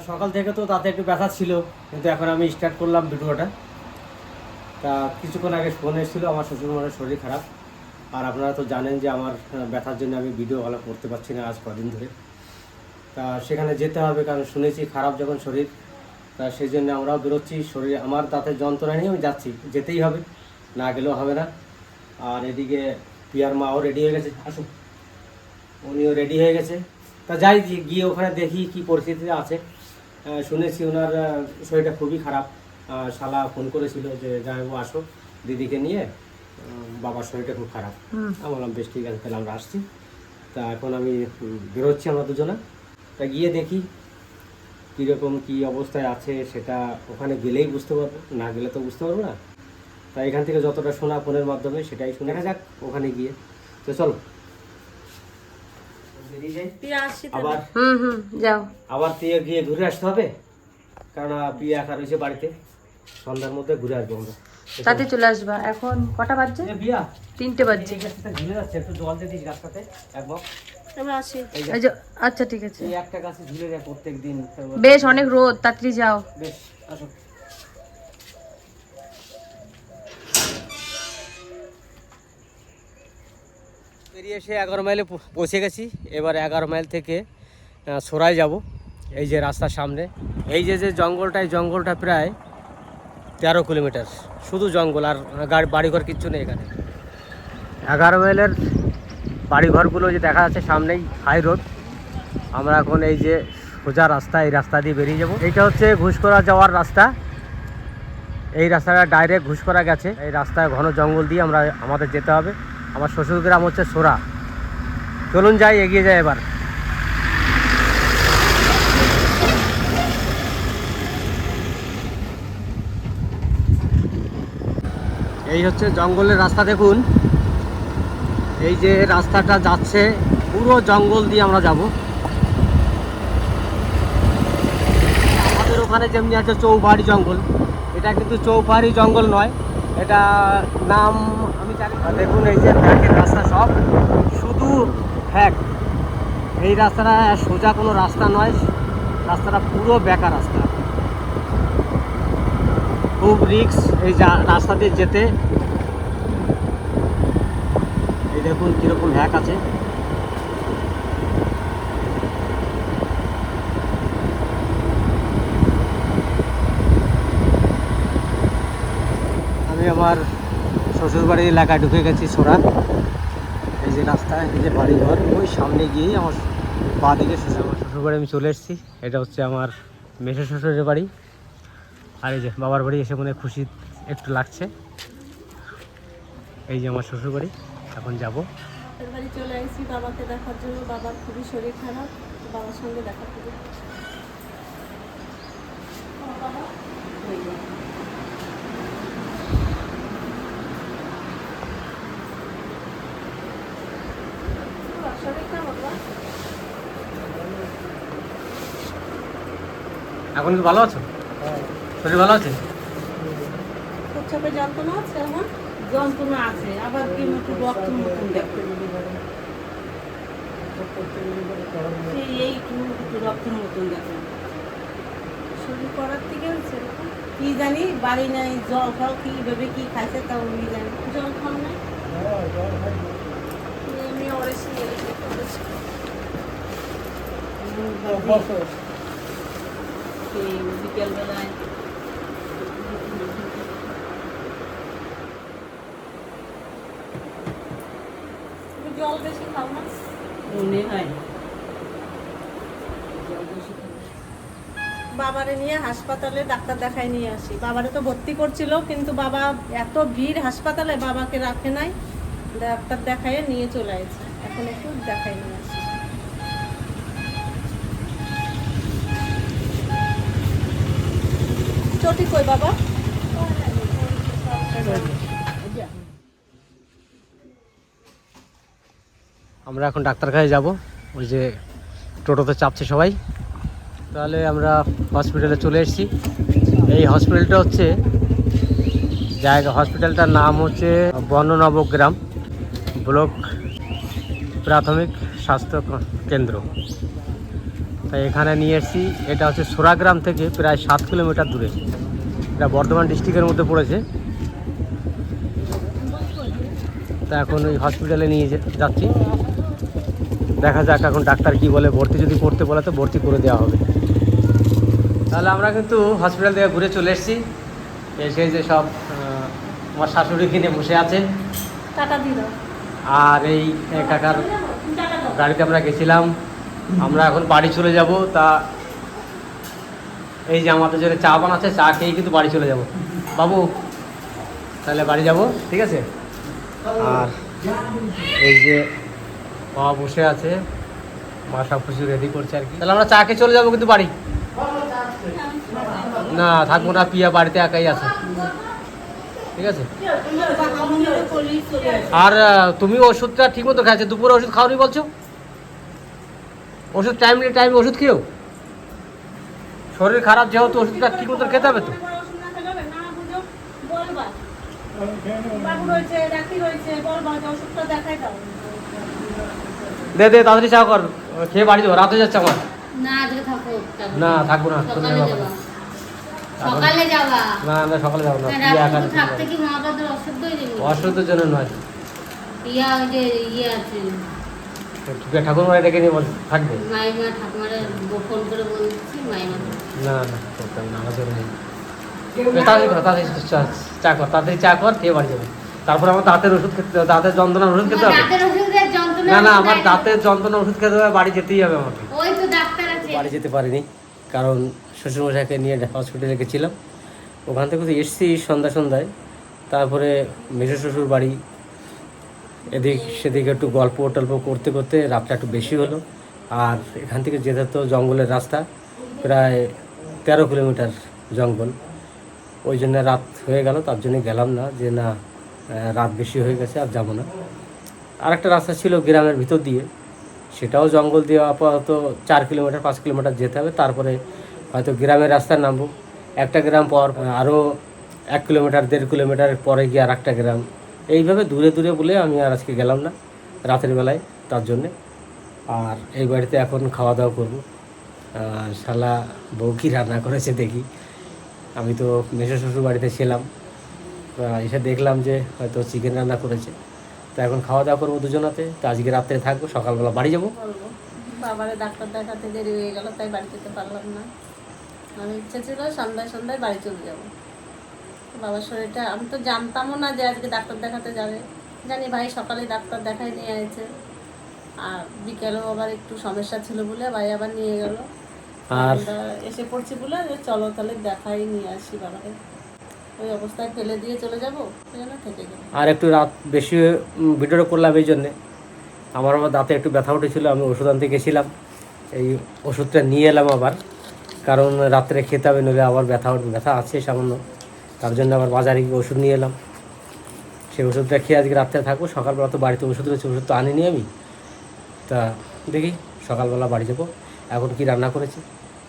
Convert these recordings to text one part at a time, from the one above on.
সকাল থেকে তো তাতে একটু ব্যথা ছিল, কিন্তু এখন আমি স্টার্ট করলাম ভিডিওটা তা কিছুক্ষণ আগে ফোন এসেছিল, আমার শ্বশুরমশাইয়ের শরীর খারাপ। আর আপনারা তো জানেন যে আমার ব্যথার জন্য আমি ভিডিও ভালো করতে পারছি না আজ কদিন ধরে। তা সেখানে যেতে হবে, কারণ শুনেছি খারাপ যখন শরীর। তা সেই জন্য আমরাও বেরোচ্ছি, শরীর আমার দাঁতের যন্ত্রণা নিয়ে আমি যাচ্ছি। যেতেই হবে, না গেলেও হবে না। আর এদিকে পিয়ার মাও রেডি হয়ে গেছে, আসুন। উনিও রেডি হয়ে গেছে। তা যাই গিয়ে ওখানে দেখি কি পরিস্থিতিতে আছে। শুনেছি ওনার শরীরটা খুবই খারাপ। শালা ফোন করেছিল যে জামাইবু আসো দিদিকে নিয়ে। বাবার শরীরটা খুব খারাপ। আমি বললাম বেশ ঠিক আছে তাহলে আমরা আসছি। তা এখন আমি বেরোচ্ছি আমরা দুজনে। তা গিয়ে দেখি কীরকম কী অবস্থায় আছে সেটা ওখানে গেলেই বুঝতে পারব না গেলে তো বুঝতে পারব না। তাই এখান থেকে যতটা শোনা ফোনের মাধ্যমে সেটাই শুনে দেখা যাক ওখানে গিয়ে। তো চলো বেরিয়ে যাই তুই আসছি তো আবার হুম হুম যাও। আবার তুই গিয়ে ঘুরে আসতে হবে? কারণ বিয়ে একা রয়েছে বাড়িতে। সন্ধ্যার মধ্যে ঘুরে আসব আমরা। তাতে চলে আসবা। এখন কটা বাজছে? এ বিয়া তিনটে বাজছে। এই গাছটা ঝুলে যাচ্ছে। একটু জল দিয়ে দিস এই যে আচ্ছা ঠিক আছে। একটা গাছে ঝুলে যায় প্রত্যেক দিন বেশ অনেক রোদ। তাড়াতাড়ি যাও। বেশ আসো। বেরিয়ে এসে এগারো মাইলে পৌঁছে গেছি। এবার এগারো মাইল থেকে সরাই যাব, এই যে রাস্তার সামনে। এই যে যে জঙ্গলটা এই জঙ্গলটা প্রায় তেরো কিলোমিটার। শুধু জঙ্গল আর গাড়ি, বাড়িঘর কিচ্ছু নেই এখানে। এগারো মাইলের বাড়িঘরগুলো যে দেখা যাচ্ছে সামনেই, হাই রোড। আমরা এখন এই যে সোজা রাস্তা, এই রাস্তা দিয়ে বেরিয়ে যাব। এইটা হচ্ছে ঘুষকরা যাওয়ার রাস্তা। এই রাস্তাটা ডাইরেক্ট ঘুষকরা গেছে। এই রাস্তায় ঘন জঙ্গল দিয়ে আমরা, আমাদের যেতে হবে। আমার শ্বশুর গ্রাম হচ্ছে সোরা। চলুন যাই, এগিয়ে যাই এবার। এই হচ্ছে জঙ্গলের রাস্তা, দেখুন। এই যে রাস্তাটা যাচ্ছে, পুরো জঙ্গল দিয়ে আমরা যাব। আমাদের ওখানে যেমনি আছে চৌপাহাড়ি জঙ্গল। এটা কিন্তু চৌপাহাড়ি জঙ্গল নয়, এটা নাম দেখুন এই যে ফ্যাকের রাস্তা সব। শুধু ফ্যাক এই রাস্তাটা সোজা কোনো রাস্তা নয়, রাস্তাটা পুরো বেকার রাস্তা। খুব রিক্স এই যা রাস্তা দিয়ে যেতে। এই দেখুন কীরকম হ্যাক আছে। আমি আমার শ্বশুরবাড়ির এলাকায় ঢুকে গেছি সোরা। এই যে রাস্তা এই যে বাড়িঘর ওই সামনে গিয়েই আমার বাঁ দিকে শ্বশুর আমার শ্বশুরবাড়ি আমি চলে এসেছি। এটা হচ্ছে আমার মেসো শ্বশুরের বাড়ি। আর এই যে বাবার বাড়ি এসে মনে খুশি একটু লাগছে। এই যে আমার শ্বশুরবাড়ি এখন যাব। বাড়ি চলে আসছি বাবাকে দেখার জন্য। বাবার খুবই শরীর খারাপ বাবার সঙ্গে দেখা করব এখন কি ভালো আছো শরীর ভালো আছে যন্ত্রণা আছে আমার যন্ত্রণা আছে আবার কি মতো রক্ত মতন দেখো এই একটু মতন দেখো শরীর করার থেকে হচ্ছে কি জানি বাড়ি নাই জল খাও কি ভেবে কি খাইছে তাও উনি জানি জল খাও না সেই বিকেলবেলায় জল বেশি খাও না মনে হয় জল বেশি খাবে। বাবারে নিয়ে হাসপাতালে ডাক্তার দেখাই নিয়ে আসি। বাবারে তো ভর্তি করছিল কিন্তু বাবা এত ভিড় হাসপাতালে বাবাকে রাখে নাই। ডাক্তার দেখাইয়ে নিয়ে চলে আসছে এখন একটু দেখাই নিয়ে চটি কই, বাবা? আমরা এখন ডাক্তারখানায় যাব। ওই যে টোটোতে চাপছে সবাই। তাহলে আমরা হসপিটালে চলে এসেছি। এই হসপিটালটা হচ্ছে জায়গা হসপিটালটার নাম হচ্ছে বর্ণনবগ্রাম, ব্লক প্রাথমিক স্বাস্থ্য কেন্দ্র। তাই এখানে নিয়ে এসেছি। এটা হচ্ছে সোরাগ্রাম থেকে প্রায় সাত কিলোমিটার দূরে। এটা বর্ধমান ডিস্ট্রিক্টের মধ্যে পড়েছে। তা এখন ওই হসপিটালে নিয়ে যাচ্ছি। দেখা যাক এখন ডাক্তার কি বলে। ভর্তি যদি করতে বলে তো ভর্তি করে দেওয়া হবে। তাহলে আমরা কিন্তু হসপিটাল থেকে ঘুরে চলে এসেছি। এসে যে সব আমার শাশুড়ি কিনে বসে আছে টাকা দিয়ে দাও আর এই কাকার গাড়িতে আমরা গেছিলাম। আমরা এখন বাড়ি চলে যাব, তা এই যে আমাদের জন্য চা বানাচ্ছে, চা খেয়ে কিন্তু বাড়ি চলে যাব। বাবু, তাহলে বাড়ি যাব, ঠিক আছে? আর এই যে বাবা বসে আছে মা সব কিছু রেডি করছে আর কি। তাহলে আমরা চা খেয়ে চলে যাব কিন্তু বাড়ি। না, থাকব না, পিয়া বাড়িতে একাই আছে। ঠিক আছে? আর তুমি ওষুধটা ঠিক মতো খাইছো দুপুরে ওষুধ খাওনি বলছো? ওষুধ টাইমলি টাইমে ওষুধ খেয়েও। শরীর খারাপ যেহেতু ওষুধটা ঠিক মতো খেতে হবে তো। দে দে তাড়াতাড়ি চা কর। খেয়ে বাড়ি যাব রাতে যাচ্ছে আমার না না থাকব না সকালে যাব। না আমরা সকালে যাব না। অসুস্থ জন্য নয়। ইয়া যে ইয়ে আছে। ঠাকুর মায়ের ডেকে নিয়ে বল থাকবে? মাইমা ঠাকুমারে ফোন করে বলছি মাইমা না না করতাম না আমার জন্য নেই তাড়াতাড়ি কর তাড়াতাড়ি চা- কর তাড়াতাড়ি চা কর খেয়ে বাড়ি যাবে। তারপর আমার দাঁতের ওষুধ খেতে দাঁতের যন্ত্রণার ওষুধ খেতে হবে? না না আমার দাঁতের যন্ত্রণা ওষুধ খেতে হবে বাড়ি যেতেই হবে আমাকে। ওই তো ডাক্তার আছে। বাড়ি যেতে পারিনি কারণ শ্বশুরমশাইকে নিয়ে হসপিটালে গেছিলাম। ওখান থেকে তো এসছি সন্ধ্যা সন্ধ্যায় তারপরে মেজো শ্বশুর বাড়ি এদিক সেদিকে একটু গল্প টল্প করতে করতে রাতটা একটু বেশি হলো। আর এখান থেকে যেতে তো জঙ্গলের রাস্তা, প্রায় তেরো কিলোমিটার জঙ্গল। ওই জন্য রাত হয়ে গেল, তার জন্য গেলাম না যে না রাত বেশি হয়ে গেছে আর যাব না। আর একটা রাস্তা ছিল গ্রামের ভিতর দিয়ে, সেটাও জঙ্গল দিয়ে আপাতত চার কিলোমিটার, পাঁচ কিলোমিটার যেতে হবে। তারপরে হয়তো গ্রামের রাস্তায় নামবো। একটা গ্রাম পর আরও এক কিলোমিটার, দেড় কিলোমিটার পরে গিয়ে আর একটা গ্রাম এইভাবে দূরে দূরে বলে আমি আর আজকে গেলাম না, রাতের বেলায় তার জন্যে। আর এই বাড়িতে এখন খাওয়া দাওয়া করব। শালা বউ কী রান্না করেছে দেখি। আমি তো মেসো শ্বশুর বাড়িতে ছিলাম। এসে দেখলাম যে হয়তো চিকেন রান্না করেছে। তো এখন খাওয়া দাওয়া করব দুজনাতে। তো আজকে রাত্রে থাকব, সকালবেলা বাড়ি যাব। বাবারে ডাক্তার দেখাতে দেরি হয়ে গেল, তাই বাড়ি যেতে পারলাম না। আমি ইচ্ছে ছিল সন্ধ্যায় সন্ধ্যায় বাড়ি চলে যাব। বাবার শরীরটা আমি তো জানতামও না যে আজকে ডাক্তার দেখাতে যাবে। জানি ভাই সকালে ডাক্তার দেখাই নিয়ে আছে আর বিকেলেও আবার একটু সমস্যা ছিল বলে ভাই আবার নিয়ে গেল। আর এসে পড়ছি বলে যে চলো তাহলে দেখাই নিয়ে আসি বাবাকে। ওই অবস্থায় ফেলে দিয়ে চলে যাব থেকে গেলাম। আর একটু রাত বেশি উম, ভিডিওটা করলাম এই জন্যে। আমার আমার দাঁতে একটু ব্যথা উঠেছিল আমি ওষুধ আনতে গেছিলাম। এই ওষুধটা নিয়ে এলাম আবার। কারণ রাত্রে খেতে হবে নইলে আবার ব্যথা ব্যথা আছে সামান্য। তার জন্য আবার বাজারে গিয়ে ওষুধ নিয়ে এলাম। সেই ওষুধটা খেয়ে আজকে রাত্রে থাকব সকালবেলা তো বাড়িতে ওষুধ রয়েছে ওষুধ তো আনিনি আমি। তা দেখি সকালবেলা বাড়ি যাব। এখন কি রান্না করেছি?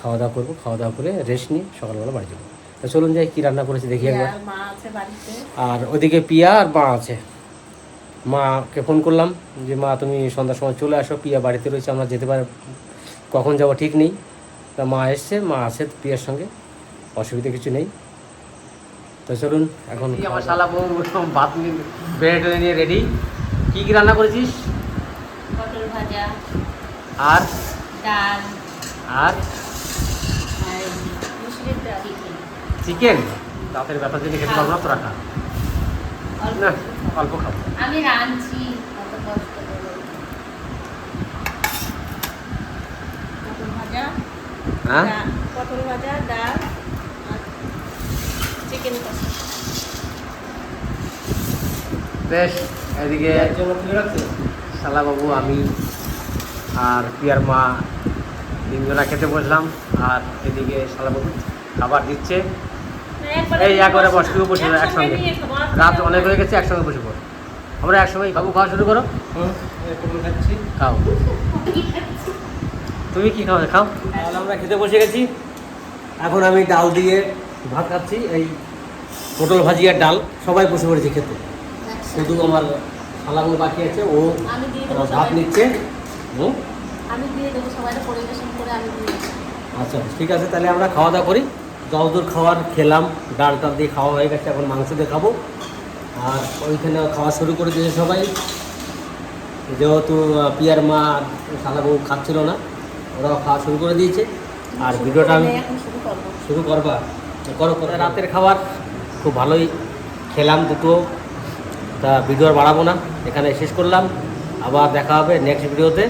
খাওয়া দাওয়া করব খাওয়া দাওয়া করে রেস্ট নিয়ে সকালবেলা বাড়ি যাব। তা চলুন যাই কী রান্না করেছি দেখি একবার। আর মা আছে বাড়িতে। আর ওদিকে পিয়া আর মা আছে। মাকে ফোন করলাম যে মা তুমি সন্ধ্যার সময় চলে আসো পিয়া বাড়িতে রয়েছে আমরা যেতে পারি কখন যাব ঠিক নেই। তা মা এসছে মা আছে পিয়ার সঙ্গে অসুবিধা কিছু নেই। তো চলুন এখন আমার শালা বউ ভাত বেড়ে নিয়ে রেডি কী কী রান্না করেছিস? পটল ভাজা। আর? ডাল। আর? চিকেন। দাঁতের ব্যথার জন্য খেতে পারব না তো রাখা। না অল্প খাব। আমি রাঁধছি কত কষ্ট করে। পটল ভাজা হ্যাঁ? পটল ভাজা ডাল চিকেন কষা বেশ এদিকে শালা বাবু আমি আর পিয়ার মা তিনজনা খেতে বসলাম আর এদিকে শালা বাবু খাবার দিচ্ছে। এই একবারে বস তুইও বসে একসঙ্গে রাত অনেক হয়ে গেছে একসঙ্গে বসে পড়। আমরা একসঙ্গে বাবু খাওয়া শুরু করো। খাও। তুমি কি খাও খাও। তাহলে আমরা খেতে বসে গেছি। এখন আমি ডাল দিয়ে ভাত খাচ্ছি এই পটল ভাজি আর ডাল সবাই বসে পড়েছে খেতে। শুধু আমার শালাবু বাকি আছে ও আমি দিয়ে ভাত নিচ্ছে। হুম? আমি দিয়ে দেবো সবাই পরিবেশন করে আমি দিয়ে দেবো। আচ্ছা ঠিক আছে তাহলে আমরা খাওয়া দাওয়া করি। যতদূর খাওয়ার খেলাম ডাল টাল দিয়ে খাওয়া হয়ে গেছে এখন মাংস দিয়ে খাব। আর ওইখানে খাওয়া শুরু করে দিয়েছে সবাই। যেহেতু পিয়ার মা আর শালাবু খাচ্ছিল না ওরাও খাওয়া শুরু করে দিয়েছে। আর ভিডিওটা আমি শুরু করব। করবা? করো করো। রাতের খাবার খুব ভালোই খেলাম দুটো। তা ভিডিও আর বাড়াবো না। এখানে শেষ করলাম। আবার দেখা হবে নেক্সট ভিডিওতে